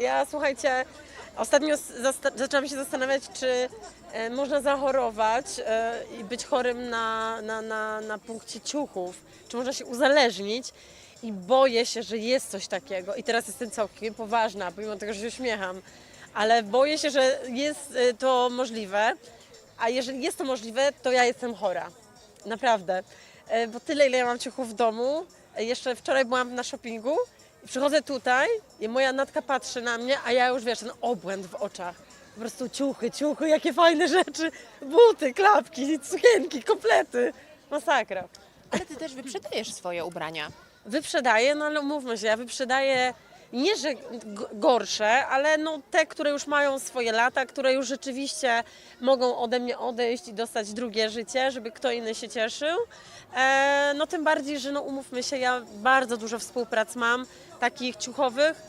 Ja słuchajcie, ostatnio zaczęłam się zastanawiać, czy e, można zachorować e, i być chorym na, na, na, na punkcie ciuchów, czy można się uzależnić. I boję się, że jest coś takiego. I teraz jestem całkiem poważna, pomimo tego, że się uśmiecham. Ale boję się, że jest e, to możliwe. A jeżeli jest to możliwe, to ja jestem chora. Naprawdę. E, Bo tyle, ile ja mam ciuchów w domu. E, Jeszcze wczoraj byłam na shoppingu przychodzę tutaj i moja natka patrzy na mnie, a ja już wiesz, ten obłęd w oczach. Po prostu ciuchy, ciuchy, jakie fajne rzeczy. Buty, klapki, sukienki, komplety. Masakra. Ale ty też wyprzedajesz swoje ubrania. Wyprzedaję, no ale umówmy się, ja wyprzedaję nie, że gorsze, ale no te, które już mają swoje lata, które już rzeczywiście mogą ode mnie odejść i dostać drugie życie, żeby kto inny się cieszył. E, no tym bardziej, że no umówmy się, ja bardzo dużo współprac mam, takich ciuchowych.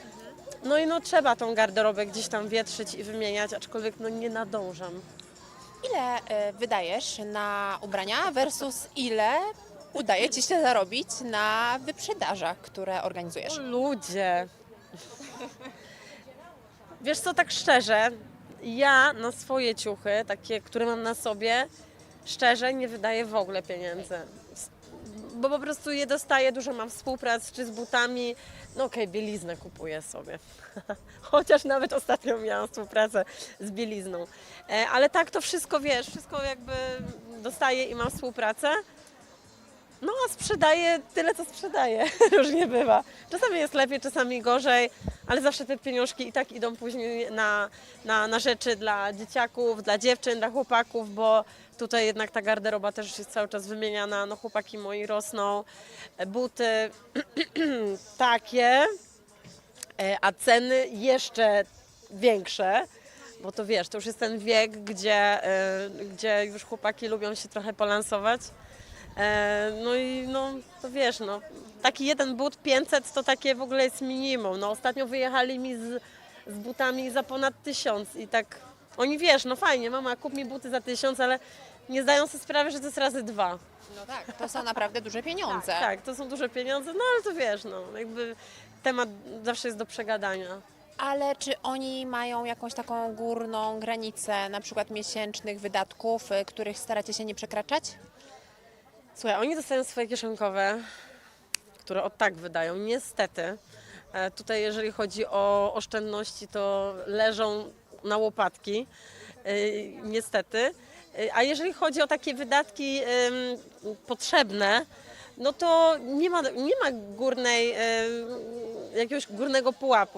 No i no trzeba tą garderobę gdzieś tam wietrzyć i wymieniać, aczkolwiek no nie nadążam. Ile e, wydajesz na ubrania versus ile udaje ci się zarobić na wyprzedażach, które organizujesz? O ludzie. Wiesz co, tak szczerze, ja na swoje ciuchy, takie, które mam na sobie, szczerze nie wydaję w ogóle pieniędzy. Bo po prostu je dostaję, dużo mam współprac, czy z butami. No okej, bieliznę kupuję sobie. Chociaż nawet ostatnio miałam współpracę z bielizną. E, Ale tak to wszystko, wiesz, wszystko jakby dostaję i mam współpracę. No, sprzedaję tyle, co sprzedaję. Różnie bywa. Czasami jest lepiej, czasami gorzej, ale zawsze te pieniążki i tak idą później na, na, na rzeczy dla dzieciaków, dla dziewczyn, dla chłopaków, bo tutaj jednak ta garderoba też jest cały czas wymieniana. No, chłopaki moi rosną, e, buty takie, e, a ceny jeszcze większe. Bo to wiesz, to już jest ten wiek, gdzie, e, gdzie już chłopaki lubią się trochę polansować. E, No i no, to wiesz, no, taki jeden but 500 to takie w ogóle jest minimum. No, ostatnio wyjechali mi z, z butami za ponad 1000 i tak oni wiesz, no fajnie, mama kup mi buty za 1000, ale nie zdają sobie sprawy, że to jest razy dwa. No tak, to są naprawdę duże pieniądze. Tak, to są duże pieniądze, no ale to wiesz, no, jakby temat zawsze jest do przegadania. Ale czy oni mają jakąś taką górną granicę, na przykład miesięcznych wydatków, y, których staracie się nie przekraczać? Słuchaj, oni dostają swoje kieszonkowe, które od tak wydają. Niestety, e, tutaj jeżeli chodzi o oszczędności, to leżą na łopatki. e, Niestety. E, A jeżeli chodzi o takie wydatki potrzebne, no to nie ma, nie ma górnej, jakiegoś górnego pułapu.